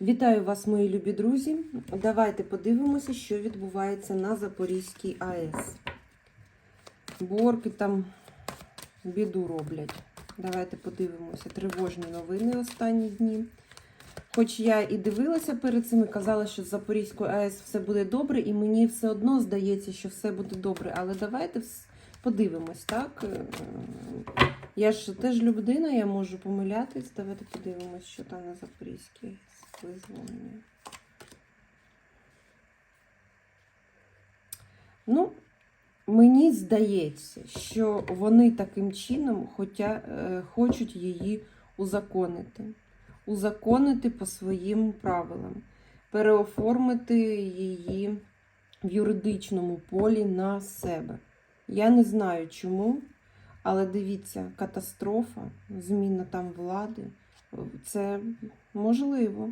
Вітаю вас, мої любі друзі. Давайте подивимося, що відбувається на Запорізькій АЕС. Борки там біду роблять. Давайте подивимося. Тривожні новини останні дні. Хоч я і дивилася перед цим і казала, що з Запорізькою АЕС все буде добре, і мені все одно здається, що все буде добре. Але давайте подивимось, так? Я ж теж людина, я можу помилятись. Давайте подивимось, що там на Запорізькій визволення. Ну, мені здається, що вони таким чином хотя, е, хочуть її узаконити. Узаконити по своїм правилам, переоформити її в юридичному полі на себе. Я не знаю чому, але дивіться, катастрофа, зміна там влади це можливо.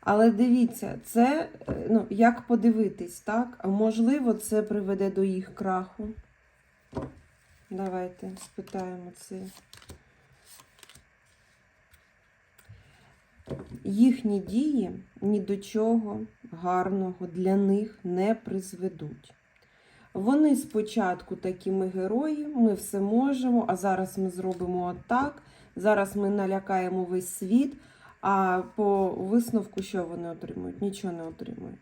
Але дивіться, це е, ну, як подивитись, так? А можливо, це приведе до їх краху. Давайте спитаємо це. Їхні дії ні до чого гарного для них не призведуть. Вони спочатку такі ми герої, ми все можемо, а зараз ми зробимо отак. Зараз ми налякаємо весь світ, а по висновку, що вони отримують? Нічого не отримують.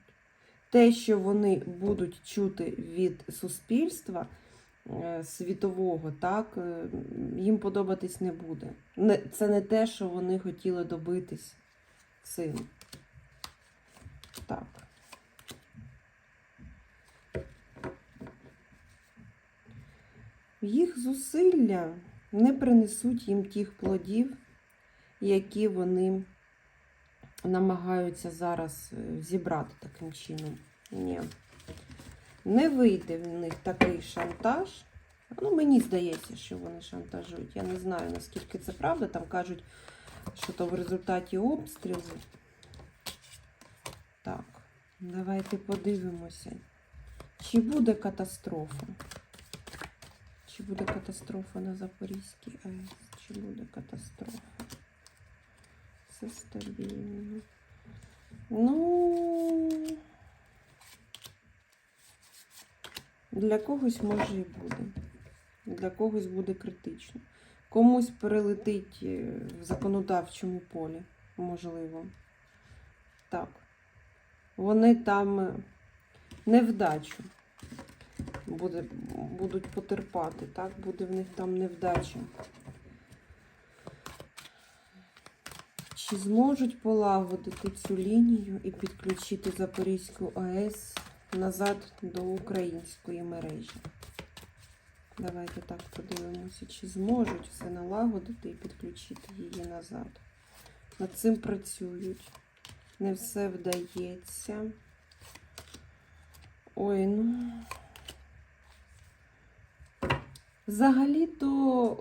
Те, що вони будуть чути від суспільства е, світового, так, е, їм подобатись не буде. Це не те, що вони хотіли добитись цим. Так. Їх зусилля не принесуть їм тих плодів, які вони намагаються зараз е, зібрати таким чином. Ні. Не вийде в них такий шантаж. Ну, мені здається, що вони шантажують. Я не знаю, наскільки це правда. Там кажуть, що то в результаті обстрілу. Так, давайте подивимося. Чи буде катастрофа? Чи буде катастрофа на Запорізькій АЕС? Чи буде катастрофа? Все стабільно. Ну, для когось може і буде. Для когось буде критично. Комусь перелетить е, в законодавчому полі, можливо. Так. Вони там е, невдачу буде, будуть потерпати, так? Буде в них там невдача. Чи зможуть полагодити цю лінію і підключити Запорізьку АЕС назад до української мережі? Давайте так подивимося, чи зможуть все налагодити і підключити її назад. Над цим працюють. Не все вдається. Ой, ну. Взагалі-то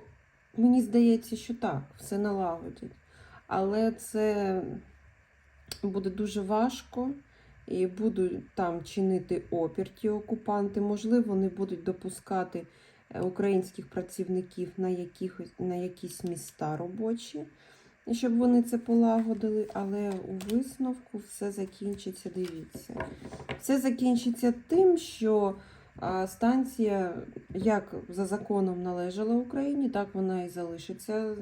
мені здається, що так, все налагодять. Але це буде дуже важко і будуть там чинити опір ті окупанти. Можливо, вони будуть допускати е, українських працівників на, якихось, на якісь міста робочі, щоб вони це полагодили. Але у висновку все закінчиться, дивіться. Все закінчиться тим, що станція, як за законом належала Україні, так вона і залишиться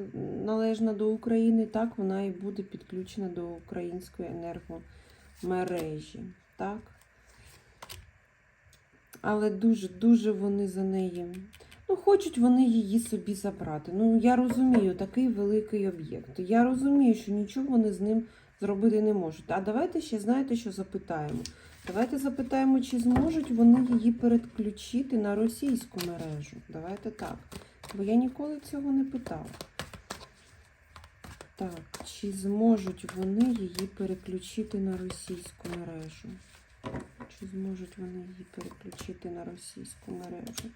належна до України, так вона і буде підключена до української енергомережі. Так? Але дуже-дуже вони за неї. Ну, хочуть вони її собі забрати. Ну, я розумію, такий великий об'єкт. Я розумію, що нічого вони з ним зробити не можуть. А давайте ще, знаєте, що запитаємо. Давайте запитаємо, чи зможуть вони її передключити на російську мережу. Давайте так. Бо я ніколи цього не питала. Так, чи зможуть вони її переключити на російську мережу? Чи зможуть вони її переключити на російську мережу?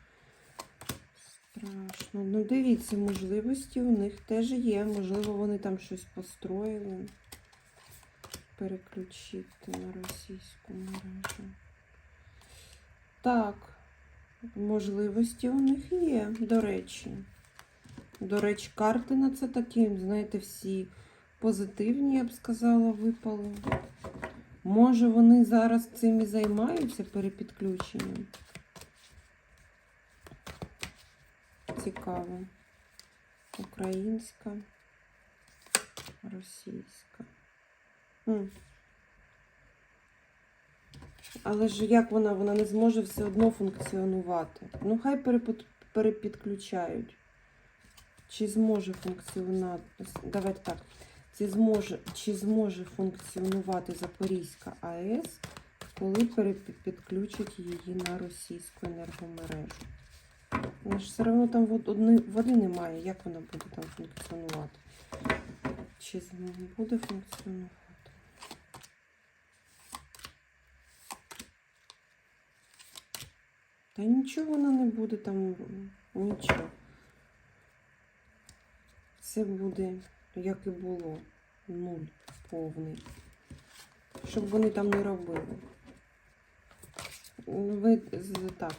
Страшно. Ну, дивіться, можливості у них теж є. Можливо, вони там щось построїли переключити на російську мережу. Так, можливості у них є, до речі. До речі, карти на це такі, знаєте, всі позитивні, я б сказала, випали. Може, вони зараз цим і займаються перепідключенням. Цікаво. Українська, російська. М. Але ж як вона? Вона не зможе все одно функціонувати. Ну, хай перепідключають. Чи зможе функціонувати? Давайте так. Чи зможе, чи зможе функціонувати Запорізька АЕС, коли перепідключать її на російську енергомережу? Ну ж все одно там вод- води немає. Як вона буде там функціонувати? Чи буде функціонувати? Та нічого вона не буде там, нічого. Це буде, як і було, нуль повний. Щоб вони там не робили. Ви так.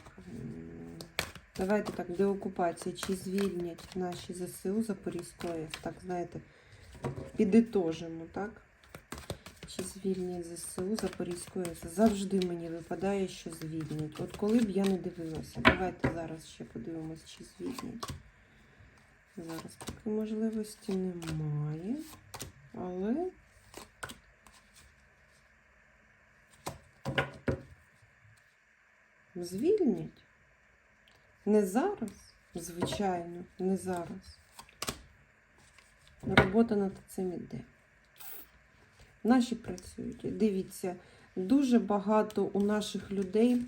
Давайте так, деокупація. Чи звільнять наші ЗСУ Запорізьку АЕС? Так, знаєте, підітожимо, так? Чи звільнять ЗСУ Запорізьку АЕС? Завжди мені випадає, що звільнять. От коли б я не дивилася. Давайте зараз ще подивимось, чи звільнять. Зараз поки можливості немає. Але. Звільнять. Не зараз, звичайно, не зараз. Робота над цим іде. Наші працюють. Дивіться, дуже багато у наших людей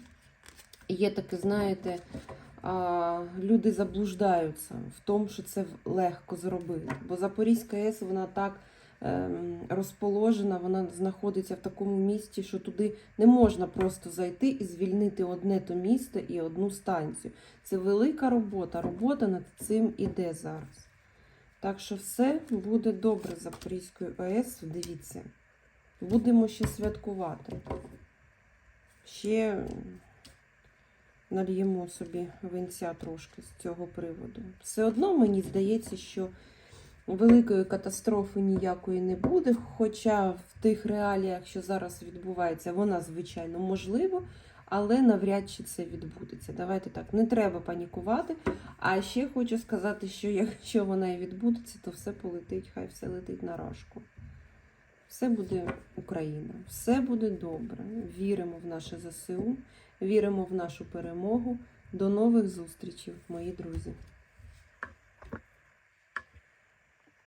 є таке, знаєте, люди заблуждаються в тому, що це легко зробити. Бо Запорізька АЕС, вона так розположена, вона знаходиться в такому місті, що туди не можна просто зайти і звільнити одне то місто і одну станцію. Це велика робота. Робота над цим іде зараз. Так що все буде добре Запорізькою АЕС. Дивіться. Будемо ще святкувати. Ще нальємо собі винця трошки з цього приводу. Все одно мені здається, що великої катастрофи ніякої не буде. Хоча в тих реаліях, що зараз відбувається, вона, звичайно, можливо, але навряд чи це відбудеться. Давайте так, не треба панікувати. А ще хочу сказати, що якщо вона і відбудеться, то все полетить, хай все летить на рашку. Все буде Україна, все буде добре. Віримо в наше ЗСУ, віримо в нашу перемогу. До нових зустрічей, мої друзі.